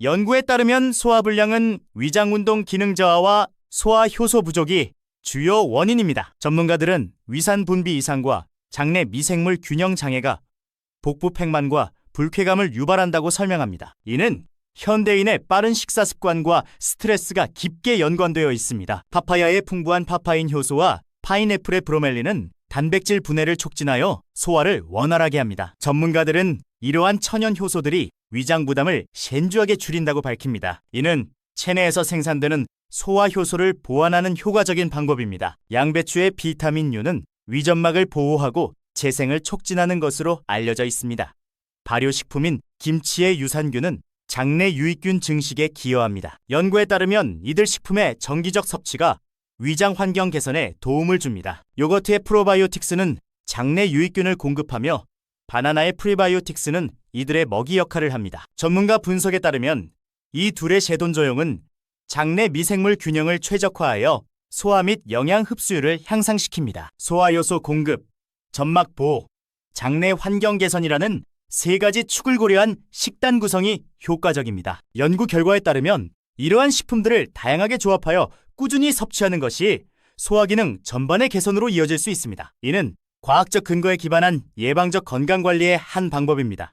연구에 따르면 소화불량은 위장운동 기능 저하와 소화 효소 부족이 주요 원인입니다. 전문가들은 위산 분비 이상과 장내 미생물 균형 장애가 복부 팽만과 불쾌감을 유발한다고 설명합니다. 이는 현대인의 빠른 식사 습관과 스트레스가 깊게 연관되어 있습니다. 파파야의 풍부한 파파인 효소와 파인애플의 브로멜린은 단백질 분해를 촉진하여 소화를 원활하게 합니다. 전문가들은 이러한 천연 효소들이 위장 부담을显著하게 줄인다고 밝힙니다. 이는 체내에서 생산되는 소화 효소를 보완하는 효과적인 방법입니다. 양배추의 비타민 U는 위점막을 보호하고 재생을 촉진하는 것으로 알려져 있습니다. 발효식품인 김치의 유산균은 장내 유익균 증식에 기여합니다. 연구에 따르면 이들 식품의 정기적 섭취가 위장 환경 개선에 도움을 줍니다. 요거트의 프로바이오틱스는 장내 유익균을 공급하며 바나나의 프리바이오틱스는 이들의 먹이 역할을 합니다. 전문가 분석에 따르면 이 둘의 제돈 조용은 장내 미생물 균형을 최적화하여 소화 및 영양 흡수율을 향상시킵니다. 소화 요소 공급, 점막 보호, 장내 환경 개선이라는 세 가지 축을 고려한 식단 구성이 효과적입니다. 연구 결과에 따르면 이러한 식품들을 다양하게 조합하여 꾸준히 섭취하는 것이 소화 기능 전반의 개선으로 이어질 수 있습니다. 이는 과학적 근거에 기반한 예방적 건강 관리의 한 방법입니다.